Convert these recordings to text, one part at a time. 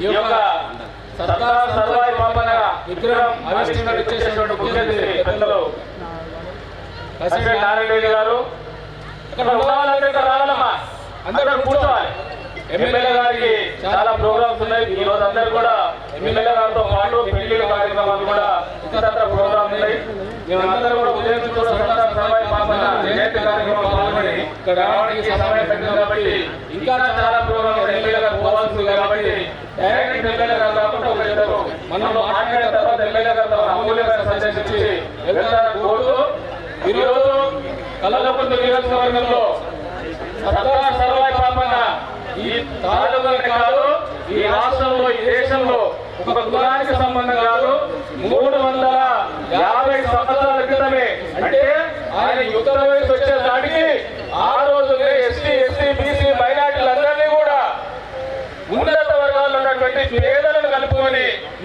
ఈ యొక్క సర్దార్ సర్వాయి పాపన విగ్రహం ఆవిష్కరణ చేసినటువంటి ముఖ్య అతిథి పెద్దలు నారాయణ రెడ్డి గారు ఇక్కడ ఉన్న వాళ్ళందరూ ఇక్కడ రావాలమ్మా. అందరూ కూర్చోవాలి. ఎమ్మెల్యే గారికి చాలా ప్రోగ్రామ్స్ ఉన్నాయి. ఈ రోజు అందరూ కూడా ఎమ్మెల్యే గారితో పాటు పెళ్ళి కార్యక్రమాలు కూడా ఇతరత్ర ప్రోగ్రామ్ ఉన్నాయి. మేమందరం కూడా ఉదయం సర్వాయి పాపన కార్యక్రమం పాల్గొని ఇక్కడ రావడానికి సమయం పెట్టింది కాబట్టి ఇంకా చాలా ప్రోగ్రామ్ ఎమ్మెల్యే గారు పోవాల్సింది కాబట్టి డైరెక్ట్ ఎమ్మెల్యే గారు కాకుండా ఒక ఇద్దరు. మనం మాట్లాడిన తర్వాత ఎమ్మెల్యే గారితో అమూల్యమైన సందేశించి కోరుతూ ఈరోజు నియోజకవర్గంలో సర్దార్ సర్వాయి పాపన్న ఈ తాలూకానే కాదు ఈ రాష్ట్రంలో ఈ దేశంలో ఒక కులానికి సంబంధం కాదు. మూడు వందల యాభై సంవత్సరాల క్రితమే అంటే ఆయన యుక్త వయసు వచ్చే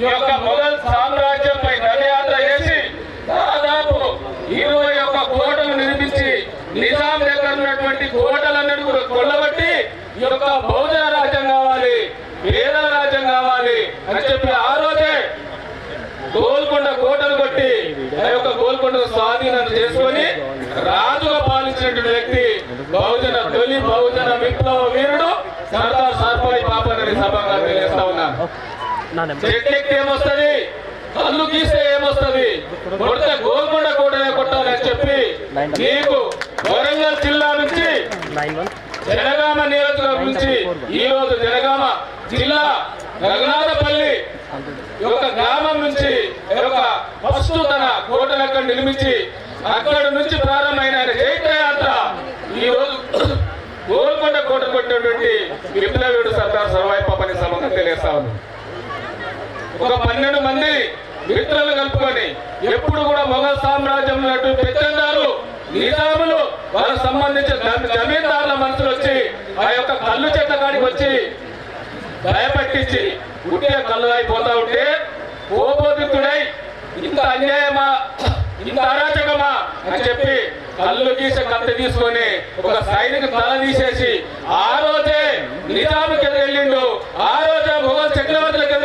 యొక్క మొఘల్ సామ్రాజ్యంపై దండయాత్ర చేసి దాదాపు ఇరవై ఒక్క కోటలు నిర్మించి నిజాం దగ్గర ఉన్నటువంటి కోటలన్నిటి కూడా కొల్లబట్టి ఈ యొక్క బహుజన రాజ్యం కావాలి పేదల రాజ్యం కావాలి అని చెప్పి ఆ రోజే గోల్కొండ కోటలు కొట్టి ఆ యొక్క గోల్కొండ స్వాధీనం చేసుకొని రాజుగా పాలించినటువంటి వ్యక్తి బహుజన తొలి బహుజన విప్లవ వీరుడు సర్దార్ సర్పాయి పాపని సభగా తెలియజేస్తా ఉన్నాను. చెట్టెక్కి ఏమొస్తుంది? కళ్ళు గీస్తే ఏమొస్తుంది? కొడితే గోల్కొండ కోటనే కొట్టాలని చెప్పి నీకు వరంగల్ జిల్లా నుంచి జనగామ నియోజకవర్గం నుంచి ఈ రోజు జనగామ జిల్లా రఘునాథపల్లి యొక్క గ్రామం నుంచి యొక్క ఫస్ట్ తన కోటను అక్కడ నిర్మించి అక్కడ నుంచి ప్రారంభమైన ఆయన చైత్రయాత్ర ఈ రోజు గోల్కొండ కోట కొట్టినటువంటి విప్లవీయుడు సర్దార్ సర్వాయి పాపని సమంగా తెలియస్తా ఒక పన్నెండు మంది మిత్రులు కలుపుకొని ఎప్పుడు కూడా మొఘల్ సామ్రాజ్యం ఉన్నటువంటి పెత్తందారు నిజాములు వాళ్ళకు సంబంధించిన జమీందారుల మనుషులు వచ్చి ఆ యొక్క కళ్ళు చెట్ల కాడికి వచ్చి భయపట్టించి ఉంటే కళ్ళు అయిపోతా ఉంటే కోపోదితుడై ఇంత అన్యాయమా? ఇంత అరాచకమా? అని చెప్పి కళ్ళు గీసే కత్తి తీసుకొని ఒక సైనిక తల తీసేసి ఆ రోజే నిజాముకి వెళ్ళిండు? ఆ రోజే మొఘల్ చక్రవర్తులకు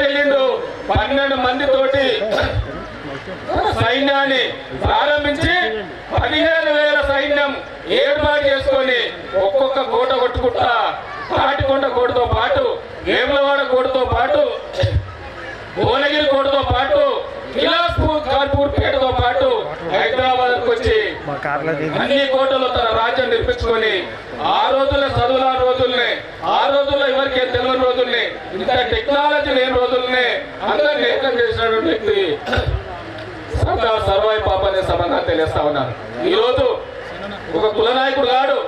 పన్నెండు మంది తోటి సైన్యాన్ని ప్రారంభించి పదిహేను వేల సైన్యం ఏర్పాటు చేసుకొని ఒక్కొక్క కోట కొట్టుకుంటా తాటికొండ కోటతో పాటు వేములవాడ కోటతో పాటు భువనగిరి అన్ని కోటలు తన రాజ్యం నిర్మించుకొని ఆ రోజుల చదువుల రోజుల్ని ఆ రోజుల్లో ఎవరికి తెలియని రోజుల్ని ఇంత టెక్నాలజీ లేని రోజుల్ని అందరిని ఏకం చేసినటువంటి వ్యక్తి సర్దార్ సర్వాయి పాప అనే సంబంధాన్ని తెలియస్తా ఉన్నాను. ఈ రోజు ఒక కుల నాయకుడు కాడు.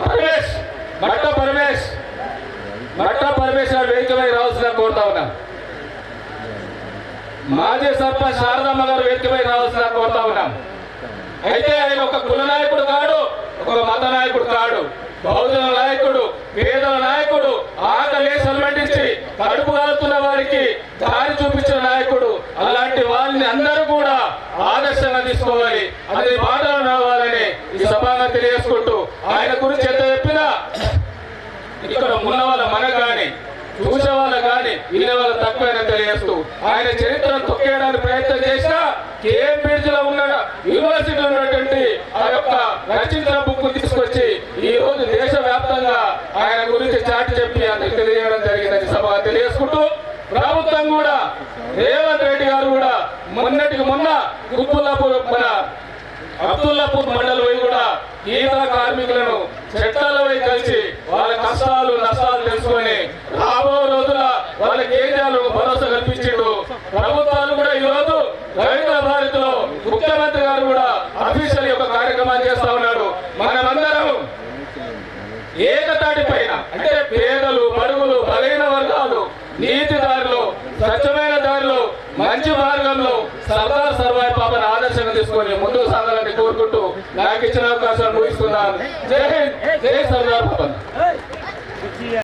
పరమేష్ మట్ట పరమేష్ మట్ట పరమేష్ గారు వేదికపై రావాల్సిన కోరుతా ఉన్నా. మాజీ సర్పంచ్ శారదమ్మ గారు వేదికపై రావాల్సిన కోరుతా ఉన్నాం. అయితే ఆయన ఒక కుల నాయకుడు కాడు ఒక మత నాయకుడు కాడు. బౌద్ధుల నాయకుడు పేదల నాయకుడు ఆకలి సన్మంటించి కడుపు కాలుతున్న వారికి దారి చూపించిన నాయకుడు. అలాంటి వాళ్ళని అందరూ కూడా ఆదర్శంగా తీసుకోవాలి. అది బాధలు రావాలని ఈ సభగా తెలియజేసుకుంటూ ఆయన గురించి ఎంత చెప్పినా ఇక్కడ ఉన్న వాళ్ళ మన కానీ చూసే వాళ్ళ కానీ వినే వాళ్ళ తక్కువైనా తెలియజేస్తూ ఆయన చరిత్రను తొక్కేయడానికి ప్రయత్నం చేసినా కేవలం లో ఉన్న యూనివర్సిటీ ఉన్నటువంటి ఆ యొక్క రచించిన బుక్ తీసుకొచ్చి ఈ రోజు దేశవ్యాప్తంగా ఆయన గురించి చాటి చెప్పి అందరికి తెలియజేయడం జరిగిందని సభ తెలియజేసుకుంటూ ప్రభుత్వం కూడా రేవంత్ రెడ్డి గారు కూడా మొన్నటికి మొన్న కుత్బుల్లాపూర్ మన అబ్దుల్లాపూర్ మండలి పోయి కూడా గీత కార్మికులను చట్టాల కలిసి వాళ్ళ కష్టాలు నష్టాలు తెలుసుకొని రాబో రోజుల వాళ్ళకి ఏం చేయాలో భరోసా కల్పించిండు. ప్రభుత్వాలు కూడా ఈ రోజు రవీంద్ర భారతిలో ముఖ్యమంత్రి గారు కూడా అఫీషియల్ యొక్క కార్యక్రమాలు చేస్తా ఉన్నాడు. మనమందరం ఏకతాటి పైన అంటే పేద సర్దార్ సర్వాయి పాపను ఆదర్శంగా తీసుకొని ముందుకు సాగాలని కోరుకుంటూ నాకు ఇచ్చిన అవకాశాలు ముగిస్తున్నాను. జై హింద్. జై సర్వాయి పాపన్.